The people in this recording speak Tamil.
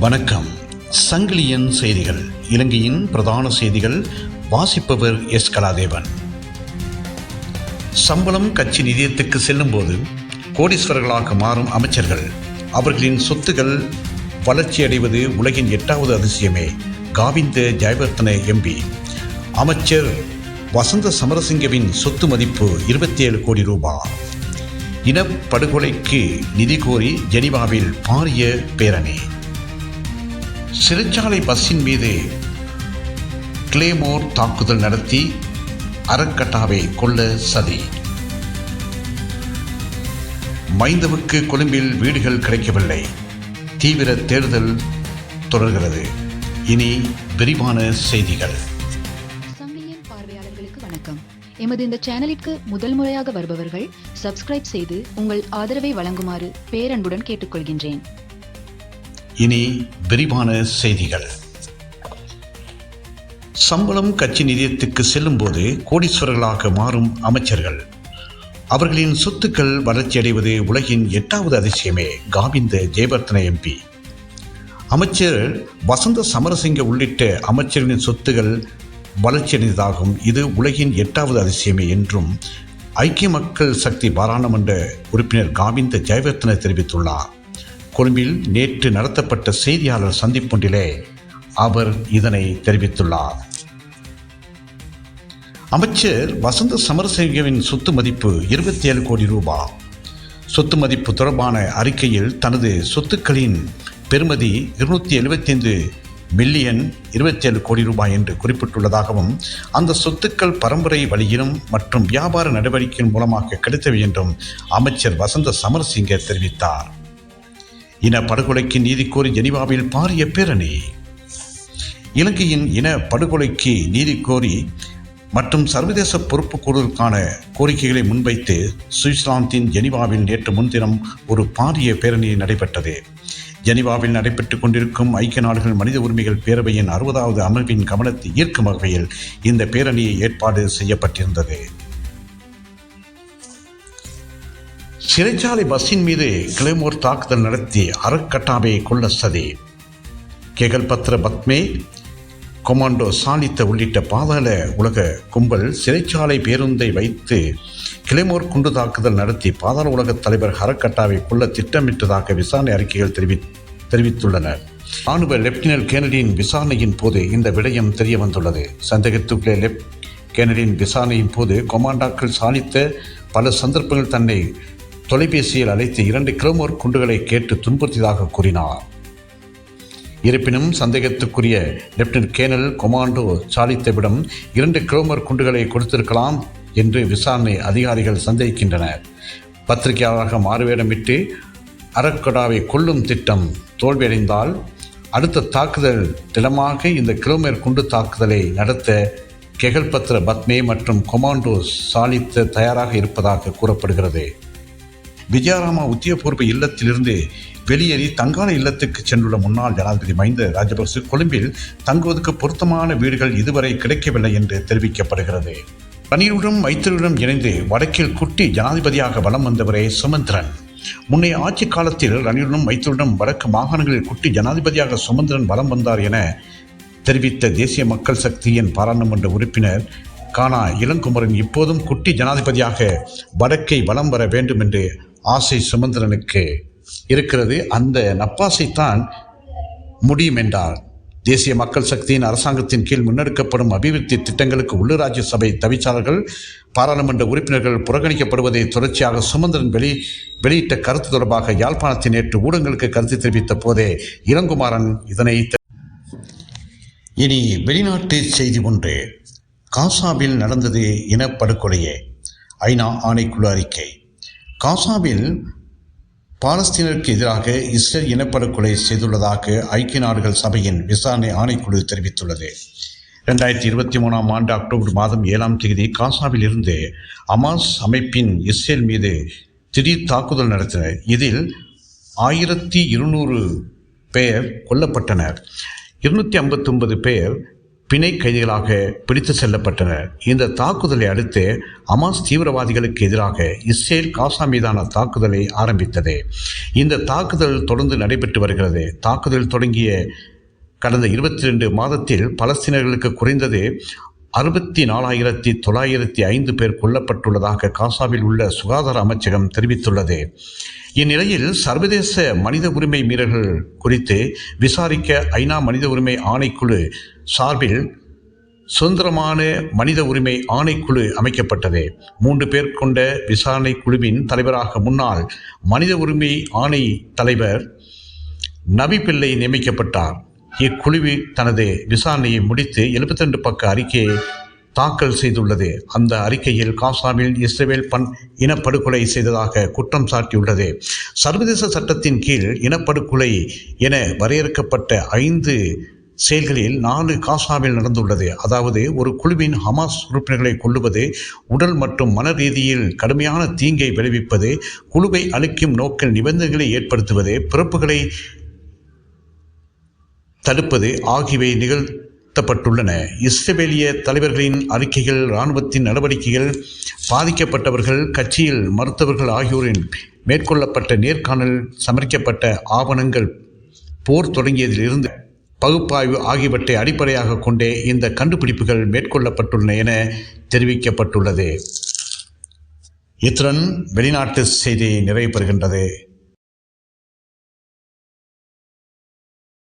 வணக்கம். சங்கிலியன் செய்திகள். இலங்கையின் பிரதான செய்திகள். வாசிப்பவர் எஸ். கலாதேவன். சம்பளம் கட்சி நிதியத்துக்கு செல்லும்போது கோடீஸ்வரர்களாக மாறும் அமைச்சர்கள். அவர்களின் சொத்துகள் வளர்ச்சியடைவது உலகின் எட்டாவது அதிசயமே. காவிந்த ஜெயவர்த்தன எம்பி. அமைச்சர் வசந்த சமரசிங்கவின் சொத்து மதிப்பு இருபத்தி ஏழு கோடி ரூபாய் இனப்படுகொலைக்கு நிதி கோரி ஜெனிவாவில் பாரிய பேரணி. சிறைச்சாலை பஸ்ஸின் மீது கிளேமோர் தாக்குதல் நடத்தி அறக்கட்டாவை கொல்ல சதி. மைந்தவுக்கு கொழும்பில் வீடுகள் கிடைக்கவில்லை. தீவிர தேடுதல் தொடர்கிறது. இனி விரிவான செய்திகள். பார்வையாளர்களுக்கு வணக்கம். எமது இந்த சேனலிற்கு முதல் முறையாக வருபவர்கள் சப்ஸ்கிரைப் செய்து உங்கள் ஆதரவை வழங்குமாறு பேரன்புடன் கேட்டுக்கொள்கின்றேன். இனி விரிவான செய்திகள். சம்பளம் கட்சி நிதியத்துக்கு செல்லும்போது கோடீஸ்வரர்களாக மாறும் அமைச்சர்கள். அவர்களின் சொத்துக்கள் வளர்ச்சியடைவது உலகின் எட்டாவது அதிசயமே காவிந்த ஜெயவர்த்தன எம்பி. அமைச்சர் வசந்த சமரசிங்க உள்ளிட்ட அமைச்சர்களின் சொத்துகள் வளர்ச்சியடைந்ததாகும் இது உலகின் எட்டாவது அதிசயமே என்றும் ஐக்கிய மக்கள் சக்தி பாராளுமன்ற உறுப்பினர் காவிந்த ஜெயவர்த்தன தெரிவித்துள்ளார். கொழும்பில் நேற்று நடத்தப்பட்ட செய்தியாளர் சந்திப்பொன்றிலே அவர் இதனை தெரிவித்துள்ளார். அமைச்சர் வசந்த சமரசிங்கவின் சொத்து மதிப்பு இருபத்தி ஏழு கோடி ரூபாய் சொத்து மதிப்பு தொடர்பான அறிக்கையில் தனது சொத்துக்களின் பெறுமதி இருநூத்தி எழுபத்தைந்து மில்லியன் இருபத்தேழு கோடி ரூபாய் என்று குறிப்பிட்டுள்ளதாகவும் அந்த சொத்துக்கள் பரம்பரை வழியிலும் மற்றும் வியாபார நடவடிக்கையின் மூலமாக கிடைத்தவை என்றும் அமைச்சர் வசந்த சமரசிங்க தெரிவித்தார். இன படுகொலைக்கு நீதி கோரி ஜெனிவாவில் பாரிய பேரணி. இலங்கையின் இன படுகொலைக்கு நீதி கோரி மற்றும் சர்வதேச பொறுப்பு கூறுதலுக்கான கோரிக்கைகளை முன்வைத்து சுவிட்சர்லாந்தின் ஜெனிவாவில் நேற்று முன்தினம் ஒரு பாரிய பேரணி நடைபெற்றது. ஜெனிவாவில் நடைபெற்றுக் கொண்டிருக்கும் ஐக்கிய நாடுகள் மனித உரிமைகள் பேரவையின் அறுபதாவது அமர்வின் கவனத்தை ஈர்க்கும் வகையில் இந்த பேரணியை ஏற்பாடு செய்யப்பட்டிருந்தது. சிறைச்சாலை பஸ்ஸின் மீது கிளைமோர் தாக்குதல் நடத்தி அறக்கட்டாவை கொல்ல சதி. கேகல்பத்ர பத்மே கொமாண்டோ சாலித்த உள்ளிட்ட பாதாள உலக கும்பல் சிறைச்சாலை பேருந்தை வைத்து கிளைமோர் குண்டு தாக்குதல் நடத்தி பாதாள உலக தலைவர் ஹரக்கட்டாவை கொல்ல திட்டமிட்டதாக விசாரணை அறிக்கைகள் தெரிவி தெரிவித்துள்ளனர் ராணுவ லெப்டினன்ட் கேனடியின் விசாரணையின் போது இந்த விடயம் தெரிய வந்துள்ளது சந்தேகத்துக்குள்ளே லெப் கேனடியின் விசாரணையின் போது கொமாண்டாக்கள் சாலித்த பல சந்தர்ப்பங்கள் தன்னை தொலைபேசியில் அழைத்து இரண்டு கிலோமோர் குண்டுகளை கேட்டு துன்புறுத்தியதாக கூறினார். இருப்பினும் சந்தேகத்துக்குரிய லெப்டினன்ட் கேனல் கொமாண்டோ சாலித்தவிடம் இரண்டு கிலோமர் குண்டுகளை கொடுத்திருக்கலாம் என்று விசாரணை அதிகாரிகள் சந்தேகிக்கின்றனர். பத்திரிகையாளராக மாறுவேடமிட்டு அரக்கடாவை கொல்லும் திட்டம் தோல்வியடைந்தால் அடுத்த தாக்குதல் திடமாக இந்த கிலோமீர் குண்டு தாக்குதலை நடத்த கெகல்பத்ர பத்மே மற்றும் கொமாண்டோ சாலித்த தயாராக இருப்பதாக கூறப்படுகிறது. விஜயராமா உத்தியபூர்வ இல்லத்திலிருந்து வெளியேறி தங்கான இல்லத்துக்கு சென்றுள்ள முன்னாள் ஜனாதிபதி மஹிந்த ராஜபக்சே கொழும்பில் தங்குவதற்கு பொருத்தமான வீடுகள் இதுவரை கிடைக்கவில்லை என்று தெரிவிக்கப்படுகிறது. ரணிலுடன் மைத்திரியுடன் இணைந்து வடக்கில் குட்டி ஜனாதிபதியாக வலம் வந்தவரே சுமந்திரன். முன்னைய ஆட்சி காலத்தில் ரணிலுடன் மைத்திரியுடன் வடக்கு மாகாணங்களில் குட்டி ஜனாதிபதியாக சுமந்திரன் வலம் வந்தார் என தெரிவித்த தேசிய மக்கள் சக்தியின் பாராளுமன்ற உறுப்பினர் கானா இளங்குமரன் இப்போதும் குட்டி ஜனாதிபதியாக வடக்கை வலம் வர வேண்டும் என்று ஆசை சுமந்திரனுக்கு இருக்கிறது. அந்த நப்பாசைத்தான் முடியும் என்றார் தேசிய மக்கள் சக்தியின் அரசாங்கத்தின் கீழ் முன்னெடுக்கப்படும் அபிவிருத்தி திட்டங்களுக்கு உள்ளூராட்சி சபை தவிச்சாளர்கள் பாராளுமன்ற உறுப்பினர்கள் புறக்கணிக்கப்படுவதை தொடர்ச்சியாக சுமந்திரன் வெளி வெளியிட்ட கருத்து தொடர்பாக யாழ்ப்பாணத்தில் நேற்று ஊடகங்களுக்கு கருத்து தெரிவித்த போதே இளங்குமாரன் இதனை இனி வெளிநாட்டு செய்தி ஒன்று. காசாவில் நடந்தது இனப்படுகொலையே. ஐநா ஆணைக்குழு அறிக்கை. காசாவில் பாலஸ்தீனருக்கு எதிராக இஸ்ரேல் இனப்படுகொலை செய்துள்ளதாக ஐக்கிய நாடுகள் சபையின் விசாரணை ஆணைக்குழு தெரிவித்துள்ளது. ரெண்டாயிரத்தி இருபத்தி மூணாம் ஆண்டு அக்டோபர் மாதம் ஏழாம் தேதி காசாவில் இருந்து அமாஸ் அமைப்பின் இஸ்ரேல் மீது திடீர் தாக்குதல் நடத்தினர் இதில் ஆயிரத்தி இருநூறு பேர் கொல்லப்பட்டனர். இருநூற்றி ஐம்பத்தொன்பது பேர் பிணை கைதிகளாக பிடித்து செல்லப்பட்டனர் இந்த தாக்குதலை அடுத்து அமாஸ் தீவிரவாதிகளுக்கு எதிராக இஸ்ரேல் காசா மீதான தாக்குதலை ஆரம்பித்தது. இந்த தாக்குதல் தொடர்ந்து நடைபெற்று வருகிறது. தாக்குதல் தொடங்கிய கடந்த இருபத்தி ரெண்டு மாதத்தில் பலஸ்தீனர்களுக்கு குறைந்தது அறுபத்தி நாலாயிரத்தி தொள்ளாயிரத்தி ஐந்து பேர் கொல்லப்பட்டுள்ளதாக காசாவில் உள்ள சுகாதார அமைச்சகம் தெரிவித்துள்ளது. இந்நிலையில் சர்வதேச மனித உரிமை மீறல்கள் குறித்து விசாரிக்க ஐநா மனித உரிமை ஆணைக்குழு சார்பில் சுதந்திரமான மனித உரிமை ஆணைக்குழு அமைக்கப்பட்டது. மூன்று பேர் கொண்ட விசாரணை குழுவின் தலைவராக முன்னாள் மனித உரிமை ஆணை தலைவர் நபி பிள்ளை நியமிக்கப்பட்டார். இக்குழுவி தனது விசாரணையை முடித்து 72 பக்க அறிக்கையை தாக்கல் செய்துள்ளது. அந்த அறிக்கையில் காசாவில் இஸ்ரேல் பன் இனப்படுகொலை செய்ததாக குற்றம் சாட்டியுள்ளது. சர்வதேச சட்டத்தின் கீழ் இனப்படுகொலை என வரையறுக்கப்பட்ட ஐந்து செயல்களில் நாலு காசாவில் நடந்துள்ளது. அதாவது ஒரு குழுவின் ஹமாஸ் உறுப்பினர்களை கொள்ளுவது உடல் மற்றும் மன ரீதியில் கடுமையான தீங்கை விளைவிப்பது குழுவை அழிக்கும் நோக்கில் நிபந்தனைகளை ஏற்படுத்துவது பிறப்புகளை தடுப்பது ஆகியவை நிகழ்த்தப்பட்டுள்ளன. இஸ்ரேலிய தலைவர்களின் அறிக்கைகள் இராணுவத்தின் நடவடிக்கைகள் பாதிக்கப்பட்டவர்கள் கட்சியில் மருத்துவர்கள் ஆகியோரின் மேற்கொள்ளப்பட்ட நேர்காணல் சமர்க்கப்பட்ட ஆவணங்கள் போர் தொடங்கியதிலிருந்து பகுப்பாய்வு ஆகியவற்றை அடிப்படையாக கொண்டே இந்த கண்டுபிடிப்புகள் மேற்கொள்ளப்பட்டுள்ளன என தெரிவிக்கப்பட்டுள்ளது. இத்துடன் வெளிநாட்டு செய்தி நிறைவு பெறுகின்றது